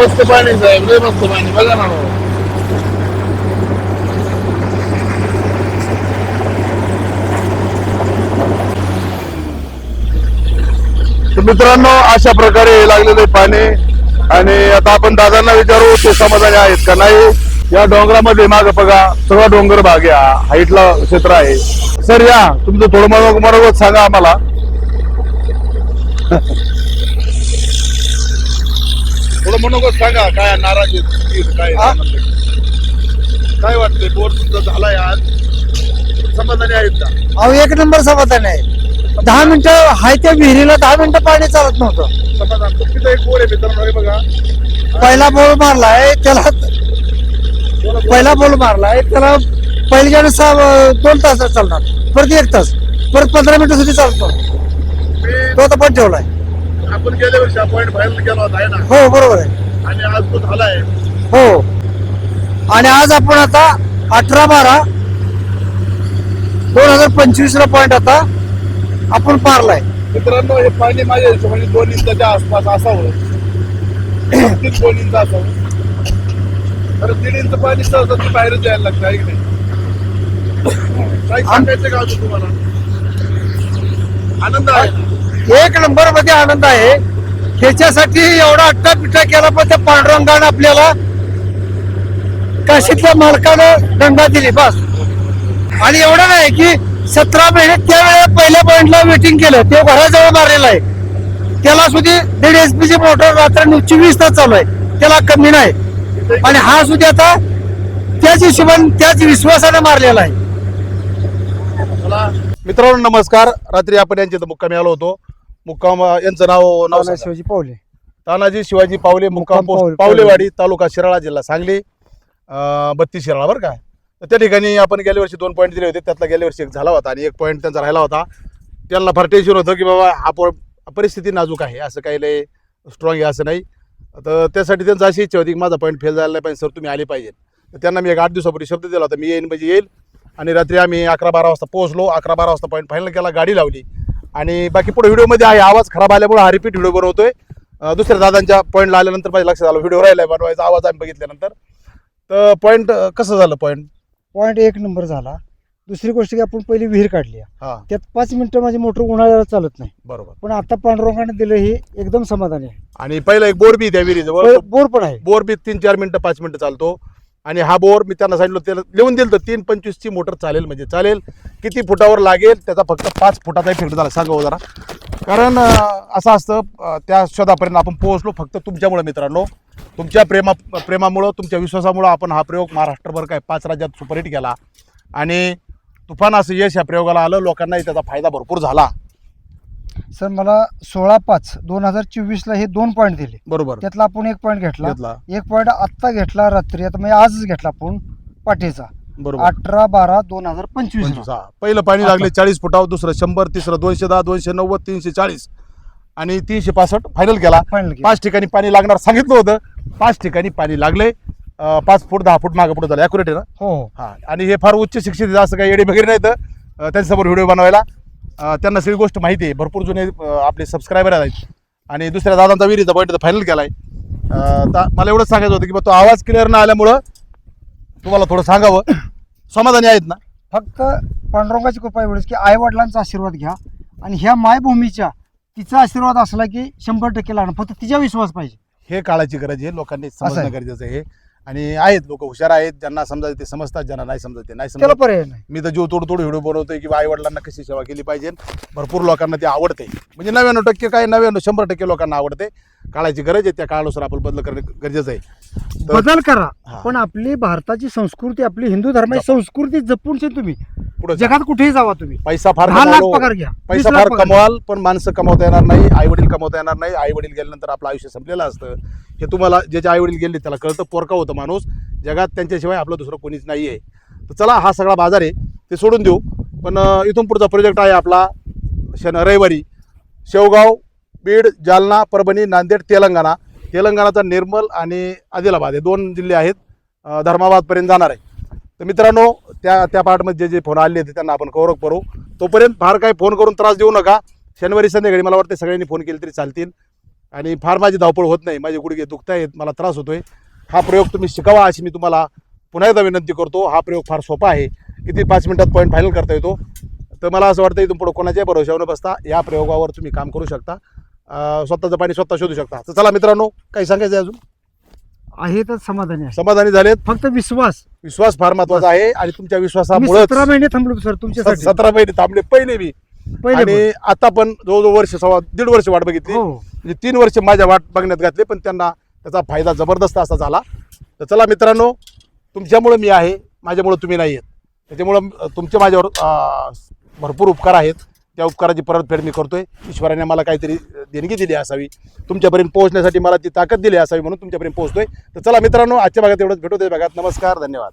मस्त पाणी साहेब लय मस्त पाणी बघा ना मित्रांनो अशा प्रकारे हे लागलेले पाणी. आणि आता आपण दादांना विचारू ते समाधानी आहेत का नाही? या डोंगरामध्ये माग बघा सगळा डोंगर भाग या हाईटला क्षेत्र आहे. सर या तुमचं थोडं मला सांगा आम्हाला. थोडं मनोगत सांगा काय नाराज आहेत काय काय वाटतंय बोर तुमचा झालाय आज? समाधानी आहेत का? अहो एक नंबर समाधान आहे. दहा मिनिटं हाय त्या विहिरीला दहा मिनिटं पाणी चालत नव्हतं. समाधान तुमची एक बोर आहे मित्रांनो हे बघा. पहिला बॉल मारलाय त्याला. पहिला बॉल मारलाय त्याला पहिल्या सहा दोन तास चालणार. परत एक तास. परत पंधरा मिनिटं सुद्धा चालतो तो आता पण ठेवलाय. आपण गेल्या वर्षी पॉईंट फायनल केला होता आहे ना? हो बरोबर आहे. आणि आज तो झालाय. हो. आणि आज आपण आता अठरा बारा दोन हजार पंचवीस ला पॉइंट आता आपण पारलाय. मित्रांनो हे पाणी माझ्या हिशोबाने दोन इंचाच्या आसपास असावं. तीन दोन इंच असावं. तर दीड इंच पाणी सहसा ते बाहेरच यायला लागतं आहे की नाही? काही सांगायचं का अजून तुम्हाला? आनंद आहे. ना? एक नंबरमध्ये आनंद आहे. ह्याच्यासाठी एवढा अट्टा पिट्टा केला पण त्या पांडुरंगानं आपल्याला काशीतल्या मालकानं दंडा दिली बस. आणि एवढं नाही की सतरा महिने त्यावेळेला पहिल्या पॉइंटला वेटिंग केलं. ते घराजवळ मारलेलं आहे. त्याला सुद्धा दीड एस पी ची मोटर रात्र वीस तास चालू आहे. त्याला कमी नाही. आणि हा सुद्धा आता त्याच हिशोबाने त्याच विश्वासाने मारलेला आहे. मित्रांनो नमस्कार. रात्री आपण यांच्या मुक्कामी आलो होतो. मुक्काम यांचं नाव नाव सांगा. शिवाजी पावले. तानाजी शिवाजी पावले मुक्काम मुक्काम पोस्ट पावले- पावलेवाडी तालुका शिराळा जिल्हा सांगली. अं, बत्तीस शिराळा बरं का? तर त्या ठिकाणी आपण गेल्या वर्षी दोन पॉईंट दिले होते त्यातला गेल्या वर्षी एक झाला होता आणि एक पॉईंट त्यांचा राहिला होता. त्यांना फार टेन्शन होतं की बाबा हा पो परिस्थिती नाजूक आहे असं काही लय स्ट्रॉंग आहे असं नाही. तर त्यासाठी त्यांची अशी इच्छा होती की माझा पॉईंट फेल झाला नाही पाहिजे सर तुम्ही आले पाहिजे तर त्यांना मी एक आठ दिवसापूर्वी शब्द दिला होता मी येईन म्हणजे येईल. आणि रात्री आम्ही अकरा बारा वाजता पोहोचलो अकरा बारा वाजता पॉईंट फायनल केला गाडी लावली. आणि बाकी पुढे व्हिडिओमध्ये आहे आवाज खराब आल्यामुळे हा रिपीट व्हिडिओ बनवतोय दुसऱ्या दादांच्या पॉईंटला आल्यानंतर माझ्या लक्षात आलं व्हिडिओ राहिलाय बनवायचा आवाज आम्ही बघितल्यानंतर. तर पॉईंट कसं झालं पॉईंट पॉइंट एक नंबर झाला. दुसरी गोष्ट की आपण पहिली विहीर काढली. हा. त्यात पाच मिनिटं माझी मोटर उन्हाळ्याला चालत नाही. बरोबर. पण आता पांडुरंगाने दिलं हे एकदम समाधानी आहे. आणि पहिलं एक बोर बी त्या विहिरीजवळ. बोर- बोर पण आहे. बोर बी तीन चार मिनिटं पाच मिनिटं चालतो. आणि हा बोर मी त्यांना सांगितलं त्याला लिहून दिलं तर तीन पंचवीसची मोटर चालेल म्हणजे चालेल. किती फुटावर लागेल त्याचा फक्त पाच फुटाचाही इफेक्ट झाला. सांगा हो जरा. कारण असं असतं त्या शोधापर्यंत आपण पोहोचलो फक्त तुमच्यामुळे मित्रांनो. तुमच्या प्रेमा प्रेमामुळं तुमच्या विश्वासामुळं आपण हा प्रयोग महाराष्ट्रभर काय पाच राज्यात सुपरहिट केला. आणि तुफान असं यश या प्रयोगाला आलं लोकांनाही त्याचा फायदा भरपूर झाला. सर मला सोळा पाच दोन हजार चोवीस ला हे दोन पॉईंट दिले. बरोबर. त्यातला आपण एक पॉईंट घेतला. घेतला. एक पॉईंट आत्ता घेतला रात्री. आता म्हणजे आजच घेतला आपण पाठीचा. बरोबर. अठरा बारा दोन हजार पंचवीस पंचवीस, हा. पहिलं पाणी लागले चाळीस फुटावर दुसरं शंभर तिसरं दोनशे दहा दोनशे नव्वद तीनशे चाळीस. आणि तीनशे पासष्ट फायनल केला. फायनल पाच ठिकाणी पाणी लागणार सांगितलं होतं. पाच ठिकाणी पाणी लागले. अं, पाच फूट दहा फूट मागे पुढे झालं. अॅक्युरेट आहे ना? हो हो. हा. आणि हे फार उच्च शिक्षित असं काही एडी वगैरे नाही तर अं, त्यांच्यासमोर व्हिडिओ बनवायला. त्यांना सगळी गोष्ट माहिती आहे. भरपूर जुने आपले सबस्क्रायबर आहेत. आणि दुसऱ्या दादांचा विहिरीचा पॉईंट फायनल अं, ता- मला एवढंच सांगायचं होतं की बा तो आवाज क्लिअर न आल्यामुळं तुम्हाला थोडं सांगावं. समाधानी आहेत ना? फक्त पांडुरंगाची कृपा एवढीच की आई वडिलांचा आशीर्वाद घ्या. आणि ह्या मायभूमीच्या तिचा आशीर्वाद असला की शंभर टक्के लागणार फक्त तिचा विश्वास पाहिजे. हे काळाची गरज आहे. लोकांनी समजणं आहे. गरजेचं आहे. आणि आहेत लोक हुशार आहेत ज्यांना समजायचं ते समजतात ज्यांना नाही समजत ते नाही त्याला समजत. पर्याय नाही. मी तर जीव तोड तोड व्हिडिओ बनवतोय किंवा आई वडिलांना कशी सेवा केली पाहिजे. भरपूर लोकांना ते आवडते. म्हणजे नव्याण्णव टक्के काय नव्याण्णव शंभर टक्के लोकांना आवडते. काळाची गरज आहे त्या काळानुसार आपण बदल करणं गरजेचं आहे. तर बदल करा हा. पण आपली भारताची संस्कृती आपली हिंदू धर्माची संस्कृती जपून शे तुम्ही. पुढे. जगात कुठेही जावा तुम्ही. पैसा फार दहा लाख कमावलो, पगार घ्या. वीस पैसा लाख फार पगार घ्या. कमवाल पण माणसं कमवता येणार नाही आई वडील कमवता येणार नाही आई वडील गेल्यानंतर आपलं आयुष्य संपलेलं असतं. हे तुम्हाला ज्याचे आईवडील गेले त्याला कळतं. पोरका होतं माणूस. जगात त्यांच्याशिवाय आपलं दुसरं कोणीच नाही आहे तर चला हा सगळा बाजार आहे. ते सोडून देऊ. पण इथून पुढचा प्रोजेक्ट आहे आपला शन रविवारी. शेवगाव बीड जालना परभणी नांदेड तेलंगणा. तेलंगणाचा निर्मल आणि आदिलाबाद हे दोन जिल्हे आहेत. धर्माबादपर्यंत जाणार आहे. तर मित्रांनो त्या त्या पार्टमध्ये जे जे फोन आले होते त्यांना आपण कौरव करू. तोपर्यंत फार काही फोन करून त्रास देऊ नका. शनिवारी संध्याकाळी मला वाटते सगळ्यांनी फोन केले तरी चालतील. आणि फार माझी धावपळ होत नाही. माझे गुडघे दुखत आहेत मला त्रास होतोय. हा प्रयोग तुम्ही शिकावा अशी मी तुम्हाला पुन्हा एकदा विनंती करतो. हा प्रयोग फार सोपा आहे. किती पाच मिनिटात पॉईंट फायनल करता येतो. तर मला असं वाटतं इथून पुढे कोणाच्या भरोशावर बसता या प्रयोगावर तुम्ही काम करू शकता. स्वतःचं पाणी स्वतः शोधू शकता. तर चला मित्रांनो काही सांगायचं आहे अजून? आहे तर समाधानी आहे. समाधानी झालेत? फक्त विश्वास. विश्वास फार महत्त्वाचा आहे आणि तुमच्या मी विश्वासामुळे सतरा महिने थांबलो सर तुमच्यासाठी. सतरा महिने थांबले पहिले मी. पहिले आणि आता पण जवळजवळ वर्ष सव्वा दीड वर्ष वाट बघितली. हो. म्हणजे तीन वर्ष माझ्या वाट बघण्यात घातले पण त्यांना त्याचा फायदा जबरदस्त असा झाला. तर चला मित्रांनो तुमच्यामुळं मी आहे माझ्यामुळं तुम्ही नाही आहेत. त्याच्यामुळं तुमचे माझ्यावर भरपूर उपकार आहेत. त्या उपकाराची परतफेड मी करतोय. ईश्वराने मला काहीतरी देणगी दिली असावी. तुमच्यापर्यंत पोहोचण्यासाठी मला ती ताकद दिली असावी म्हणून तुमच्यापर्यंत पोहोचतोय. तर चला मित्रांनो आजच्या भागात एवढंच. भेटू दे भागात. नमस्कार धन्यवाद.